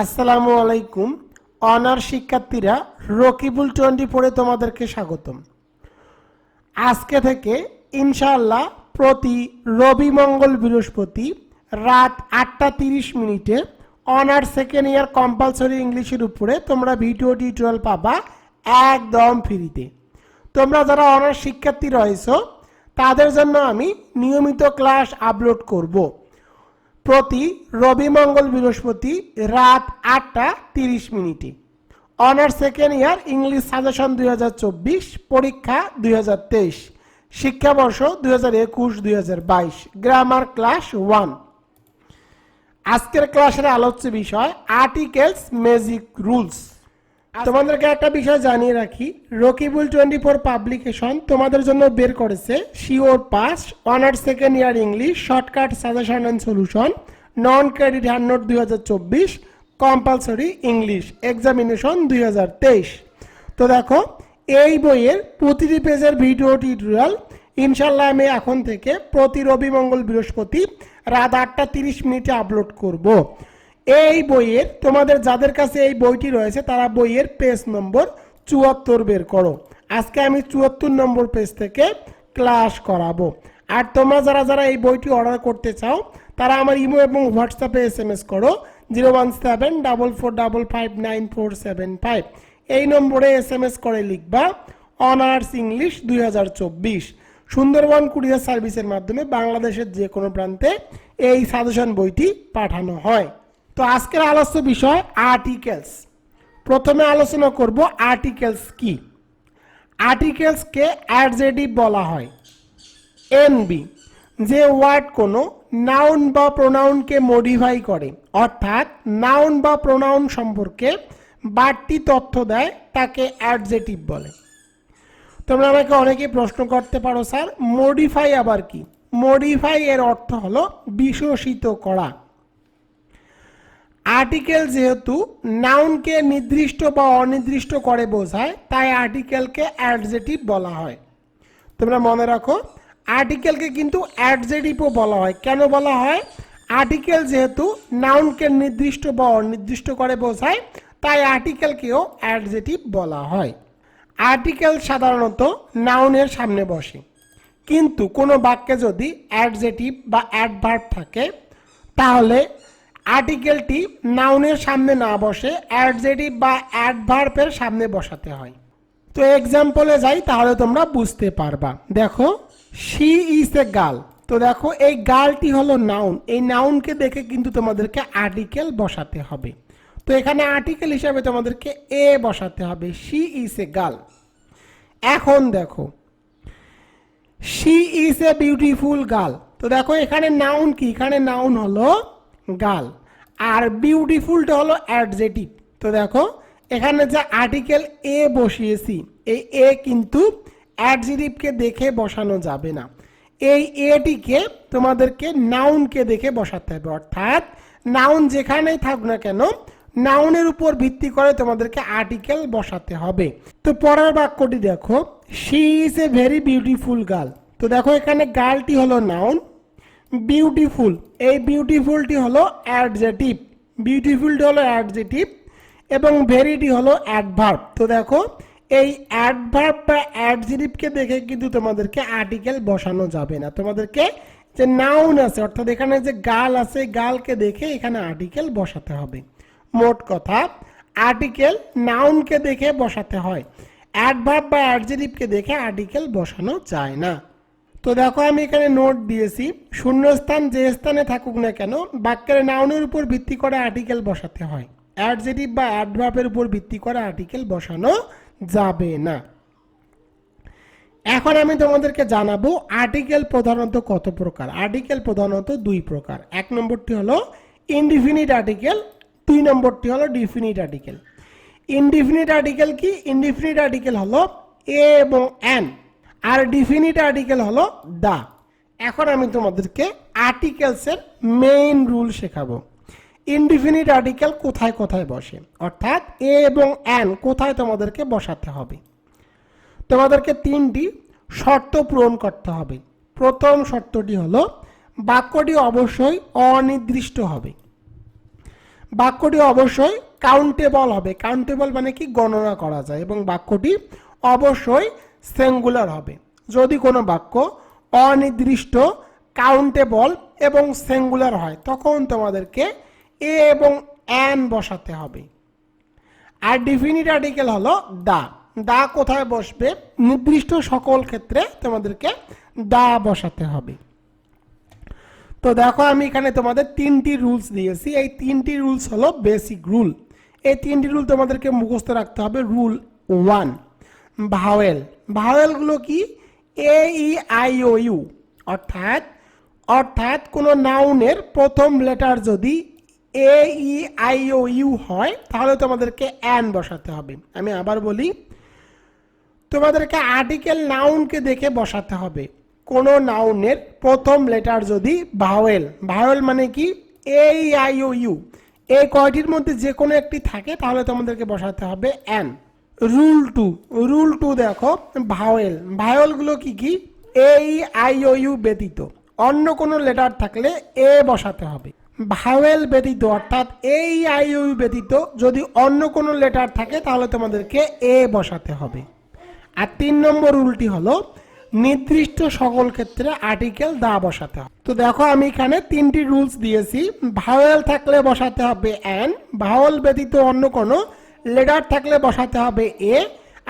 আসসালামু আলাইকুম। অনার শিক্ষার্থীরা রকিবুল টোয়েন্টি ফোরে তোমাদেরকে স্বাগতম। আজকে থেকে ইনশাআল্লাহ প্রতি রবি মঙ্গল বৃহস্পতি রাত আটটা তিরিশ মিনিটে অনার সেকেন্ড ইয়ার কম্পালসরি ইংলিশের উপরে তোমরা ভিডিও টিউটোরিয়াল পাবা একদম ফ্রিতে। তোমরা যারা অনার শিক্ষার্থী রয়েছো, তাদের জন্য আমি নিয়মিত ক্লাস আপলোড করব। প্রতি রবি মঙ্গল বৃহস্পতি রাত আটটা তিরিশ মিনিটে। Honours second year English suggestion দুই হাজার চব্বিশ, পরীক্ষা দুই হাজার তেইশ, শিক্ষাবর্ষ দুই হাজার একুশ, দুই গ্রামার ক্লাস ওয়ান আজকের ক্লাসের আলোচ্য বিষয় আর্টিকেলস ম্যাজিক রুলস তোমাদেরকে একটা বিষয় জানিয়ে রাখি। রকিবুল টোয়েন্টি ফোর পাবলিকেশন তোমাদের জন্য বের করেছে। Sure pass, honours second year English shortcut suggestion and solution non credit hand note দুই হাজার চব্বিশ কম্পালসরি ইংলিশ এক্সামিনেশন দুই হাজার তেইশ। তো দেখো, এই বইয়ের প্রতিটি পেজের ভিডিও টিউটোরিয়াল ইনশাল্লাহ আমি এখন থেকে প্রতি রবি মঙ্গল বৃহস্পতি রাত আটটা তিরিশ মিনিটে আপলোড করব। এই বইয়ের, তোমাদের যাদের কাছে এই বইটি রয়েছে, তারা বইয়ের পেজ নম্বর চুয়াত্তর বের করো। আজকে আমি চুয়াত্তর নম্বর পেজ থেকে ক্লাস করাবো। আর তোমরা যারা যারা এই বইটি অর্ডার করতে চাও, তারা আমার ইমো এবং হোয়াটসঅ্যাপে এস এম এস করো zero one seven double four double five nine four seven five এই নম্বরে এস এম এস করে লিখবা, অনার্স ইংলিশ দুই হাজার চব্বিশ। সুন্দরবন কুরিয়ার সার্ভিসের মাধ্যমে বাংলাদেশের যে কোনো প্রান্তে এই সাজেশন বইটি পাঠানো হয়। তো আজকের আলোচ্য বিষয় আর্টিকেলস প্রথমে আলোচনা করব আর্টিকেলস কি? আর্টিকেলসকে অ্যাডজেটিভ বলা হয়। এনবি যে ওয়ার্ড কোনো নাউন বা প্রোনাউনকে মডিফাই করে, অর্থাৎ নাউন বা প্রোনাউন সম্পর্কে বাড়তি তথ্য দেয়, তাকে অ্যাডজেটিভ বলে। তোমরা আমাকে অনেকে প্রশ্ন করতে পারো, স্যার মডিফাই আবার কি? মডিফাই এর অর্থ হলো বিশোষিত করা। আর্টিকেল যেহেতু নাউনকে নির্দিষ্ট বা অনির্দিষ্ট করে বোঝায়, তাই আর্টিকেলকে অ্যাডজেটিভ বলা হয়। তোমরা মনে রাখো আর্টিকেলকে কিন্তু অ্যাডজেটিভও বলা হয়। কেন বলা হয়? আর্টিকেল যেহেতু নাউনকে নির্দিষ্ট বা অনির্দিষ্ট করে বোঝায়, তাই আর্টিকেলকেও অ্যাডজেটিভ বলা হয়। আর্টিকেল সাধারণত নাউনের সামনে বসে। কিন্তু কোনো বাক্যে যদি অ্যাডজেটিভ বা অ্যাডভার্ব থাকে, তাহলে আর্টিকেলটি নাউনের সামনে না বসে অ্যাডজেটিভ বা অ্যাডভার্বের সামনে বসাতে হয়। তো এক্সাম্পলে যাই, তাহলে তোমরা বুঝতে পারবা। দেখো শি ইজ এ গার্ল তো দেখো, এই গার্লটি হলো নাউন এই নাউনকে দেখে কিন্তু তোমাদেরকে আর্টিকেল বসাতে হবে। তো এখানে আর্টিকেল হিসাবে তোমাদেরকে এ বসাতে হবে। শি ইজ এ গার্ল এখন দেখো she is a beautiful girl তো দেখো, এখানে নাউন কি? এখানে নাউন হলো গার্ল আর বিউটিফুলটা হলো অ্যাডজেটিভ তো দেখো, এখানে যে আর্টিকেল এ বসিয়েছি, এই এ কিন্তু অ্যাডজেটিভকে দেখে বসানো যাবে না। এই এটিকে তোমাদেরকে নাউনকে দেখে বসাতে হবে। অর্থাৎ নাউন যেখানেই থাকুক না কেন নাউনের উপর ভিত্তি করে তোমাদেরকে আর্টিকেল বসাতে হবে। তো পরের বাক্যটি দেখো she is a very beautiful girl তো দেখো, এখানে গার্লটি হলো নাউন বিউটিফুল এই বিউটিফুলটি হলো অ্যাডজেটিভ বিউটিফুলটি হলো অ্যাডজেটিভ এবং ভেরিটি হলো অ্যাডভার্ব তো দেখো, এই অ্যাডভার্ব বা অ্যাডজেটিভকে দেখে কিন্তু তোমাদেরকে আর্টিকেল বসানো যাবে না। তোমাদেরকে যে নাউন আছে, অর্থাৎ এখানে যে গাল আছে গালকে দেখে এখানে আর্টিকেল বসাতে হবে। মোট কথা আর্টিকেল নাউনকে দেখে বসাতে হয়। অ্যাডভার্ব বা অ্যাডজেটিভকে দেখে আর্টিকেল বসানো যায় না। তো দেখো, আমি এখানে নোট দিয়েছি, শূন্যস্থান যে স্থানে থাকুক না কেন, বাক্যের নাউনের উপর ভিত্তি করে আর্টিকেল বসাতে হয়। অ্যাডজেটিভ বা অ্যাডভার্বের উপর ভিত্তি করে আর্টিকেল বসানো যাবে না। এখন আমি তোমাদেরকে জানাব আর্টিকেল প্রধানত কত প্রকার? আর্টিকেল প্রধানত দুই প্রকার। এক নম্বরটি হলো ইনডিফিনিট আর্টিকেল দুই নম্বরটি হলো ডিফিনিট আর্টিকেল ইনডিফিনিট আর্টিকেল কি? ইনডিফিনিট আর্টিকেল হলো এ এবং এন আর ডিফিনিট আর্টিকেল হলো দা এখন আমি তোমাদেরকে আর্টিকেলসের মেইন রুল শেখাবো। ইনডিফিনিট আর্টিকেল কোথায় কোথায় বসে? অর্থাৎ এ এবং এন কোথায় তোমাদেরকে বসাতে হবে? তোমাদেরকে তিনটি শর্ত পূরণ করতে হবে। প্রথম শর্তটি হলো, বাক্যটি অবশ্যই অনির্দিষ্ট হবে। বাক্যটি অবশ্যই কাউন্টেবল হবে। কাউন্টেবল মানে কি? গণনা করা যায় এবং বাক্যটি অবশ্যই সিঙ্গুলার হবে। যদি কোনো বাক্য অনির্দিষ্ট কাউন্টেবল এবং সিঙ্গুলার হয়, তখন তোমাদেরকে এ এবং অ্যান বসাতে হবে। আর ডিফিনিট আর্টিকেল হলো দা। দা কোথায় বসবে? নির্দিষ্ট সকল ক্ষেত্রে তোমাদেরকে দা বসাতে হবে। তো দেখো, আমি এখানে তোমাদের তিনটি রুলস দিয়েছি। এই তিনটি রুলস হলো বেসিক রুল এই তিনটি রুল তোমাদেরকে মুখস্থ রাখতে হবে। Rule one vowel. ভাওয়েলগুলো কি? এ ই আই ও ইউ অর্থাৎ অর্থাৎ কোনো নাউনের প্রথম লেটার যদি এ ই আই ও ইউ হয়, তাহলে তোমাদেরকে অ্যান বসাতে হবে। আমি আবার বলি, তোমাদেরকে আর্টিকেল নাউনকে দেখে বসাতে হবে। কোনো নাউনের প্রথম লেটার যদি ভাওয়েল। ভাওয়েল মানে কি? এ আই ও ইউ এই কয়টির মধ্যে যে কোনো একটি থাকে, তাহলে তোমাদেরকে বসাতে হবে an rule two rule two দেখো, ভাওয়েল। ভাওয়েলগুলো কি কি? এ আই, ও, ইউ ব্যতীত। অন্য কোনো লেটার থাকলে এ বসাতে হবে। ভাওয়েল ব্যতীত, অর্থাৎ এই আই ইউ ব্যতীত যদি অন্য কোনো লেটার থাকে, তাহলে তোমাদেরকে এ বসাতে হবে। আর তিন নম্বর রুলটি হলো, নির্দিষ্ট সকল ক্ষেত্রে আর্টিকেল দা বসাতে হবে। তো দেখো, আমি এখানে তিনটি রুলস দিয়েছি। ভাওয়েল থাকলে বসাতে হবে অ্যান ভাওয়েল ব্যতীত অন্য কোনো লেটার থাকলে বসাতে হবে এ,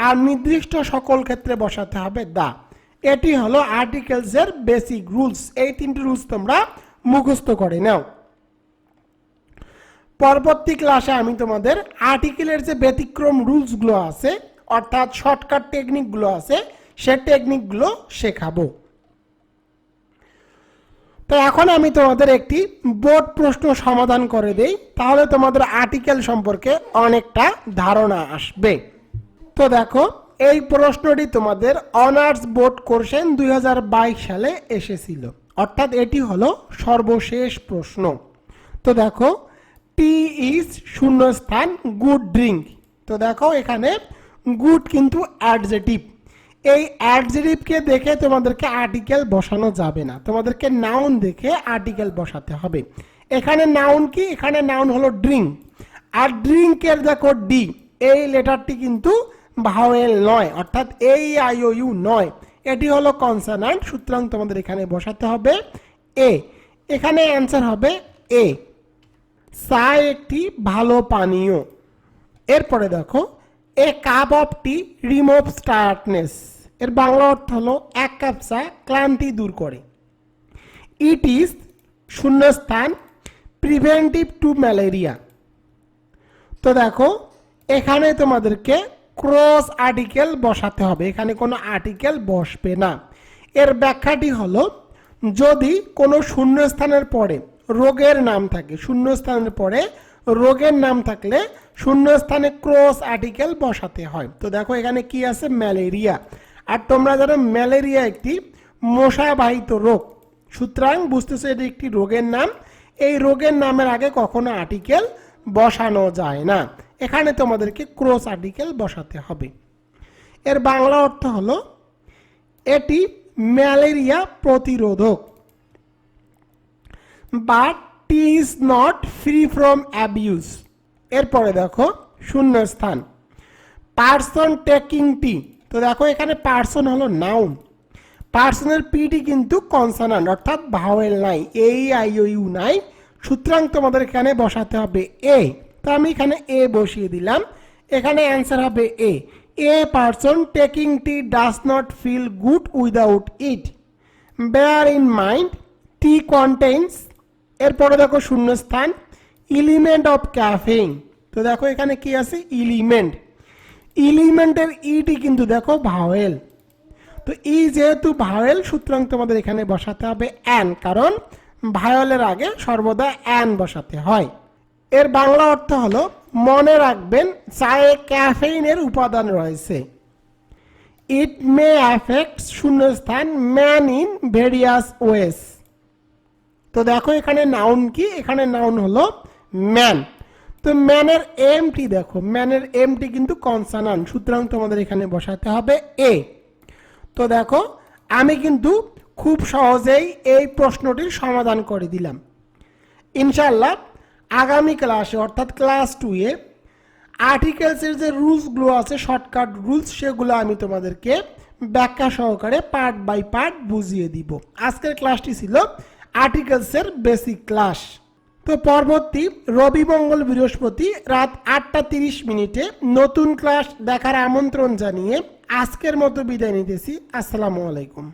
আর নির্দিষ্ট সকল ক্ষেত্রে বসাতে হবে দা। এটি হলো আর্টিকেলসের বেসিক রুলস এই তিনটি রুলস তোমরা মুখস্থ করে নাও। পরবর্তী ক্লাসে আমি তোমাদের আর্টিকেলের যে ব্যতিক্রম রুলসগুলো আছে, অর্থাৎ শর্টকাট টেকনিকগুলো আছে, সে টেকনিকগুলো শেখাবো। তো এখন আমি তোমাদের একটি বোর্ড প্রশ্ন সমাধান করে দেই, তাহলে তোমাদের আর্টিকেল সম্পর্কে অনেকটা ধারণা আসবে। তো দেখো, এই প্রশ্নটি তোমাদের অনার্স বোর্ড কোর্সেন দুই হাজার বাইশ সালে এসেছিল। অর্থাৎ এটি হলো সর্বশেষ প্রশ্ন। তো দেখো টি ইজ শূন্যস্থান গুড ড্রিঙ্ক তো দেখো, এখানে গুড কিন্তু অ্যাডজেটিভ এই অ্যাডজেটিভকে দেখে তোমাদেরকে আর্টিকেল বসানো যাবে না। তোমাদেরকে নাউন দেখে আর্টিকেল বসাতে হবে। এখানে নাউন কি? এখানে নাউন হলো ড্রিঙ্ক আর ড্রিঙ্কের দেখো ডি এই লেটারটি কিন্তু ভাওয়েল নয়, অর্থাৎ এই আইও ইউ নয়। এটি হলো কনসানান্ট সুতরাং তোমাদের এখানে বসাতে হবে এ এখানে অ্যান্সার হবে এ চা একটি ভালো পানীয়। এরপরে দেখো a cup of tea remove tiredness এর বাংলা অর্থ হলো এক কাপ চা ক্লান্তি দূর করে। ইট ইজ শূন্যস্থান প্রিভেন্টিভ টু ম্যালেরিয়া তো দেখো, এখানে তোমাদেরকে ক্রস আর্টিকেল বসাতে হবে। এখানে কোনো আর্টিকেল বসবে না। এর ব্যাখ্যাটি হলো, যদি কোনো শূন্যস্থানের পরে, রোগের নাম থাকে, শূন্যস্থানের পরে রোগের নাম থাকলে শূন্যস্থানে ক্রস আর্টিকেল বসাতে হয়। তো দেখো এখানে কি আছে? ম্যালেরিয়া। আর তোমরা জানো ম্যালেরিয়া একটি মশাবাহিত রোগ। সুতরাং বুঝতেছো এটি একটি রোগের নাম। এই রোগের নামের আগে কখনো আর্টিকেল বসানো যায় না। এখানে তোমাদেরকে ক্রস আর্টিকেল বসাতে হবে। এর বাংলা অর্থ হলো এটি ম্যালেরিয়া প্রতিরোধক but tea is not free from abuse এরপরে দেখো শূন্য স্থান পার্সন টেকিং টি তো দেখো, এখানে পার্সন হলো নাউন পার্সনের পিটি কিন্তু কনসানান্ট অর্থাৎ ভাওয়েল নাই এই আই ও ইউ নাই। সুতরাং তোমাদের এখানে বসাতে হবে এ তো আমি এখানে এ বসিয়ে দিলাম। এখানে অ্যান্সার হবে a a person taking tea does not feel good without it bear in mind tea contents এরপরে দেখো শূন্যস্থান ইলিমেন্ট অফ ক্যাফেইন তো দেখো এখানে কি আছে? ইলিমেন্ট ইলিমেন্টের ইটি কিন্তু দেখো ভাওয়েল তো ই যেহেতু ভাওয়েল সুতরাং তোমাদের এখানে বসাতে হবে অ্যান কারণ ভায়োলের আগে সর্বদা অ্যান বসাতে হয়। এর বাংলা অর্থ হলো, মনে রাখবেন, চায়ে ক্যাফেইনের উপাদান রয়েছে। ইট মে অ্যাফেক্ট শূন্যস্থান ম্যান ইন ভেরিয়াস ওয়েস তো দেখো এখানে নাউন কি? এখানে নাউন হলো ম্যান তো ম্যানের এমটি দেখো ম্যানের এমটি কিন্তু কনসানান সুতরাং তোমাদের এখানে বসাতে হবে এ তো দেখো, আমি কিন্তু খুব সহজেই এই প্রশ্নটির সমাধান করে দিলাম। ইনশাল্লাহ আগামী ক্লাসে অর্থাৎ ক্লাস টুয়ে আর্টিকেলসের যে রুলসগুলো আছে শর্টকাট রুলস সেগুলো আমি তোমাদেরকে ব্যাখ্যা সহকারে পার্ট বাই পার্ট বুঝিয়ে দিব। আজকের ক্লাসটি ছিল আর্টিকেলসের বেসিক ক্লাস তো পরবর্তী রবি মঙ্গল বৃহস্পতি রাত আটটা তিরিশ মিনিটে নতুন ক্লাস দেখার আমন্ত্রণ জানিয়ে আজকের মতো বিদায় নিতেছি। আসসালামু আলাইকুম।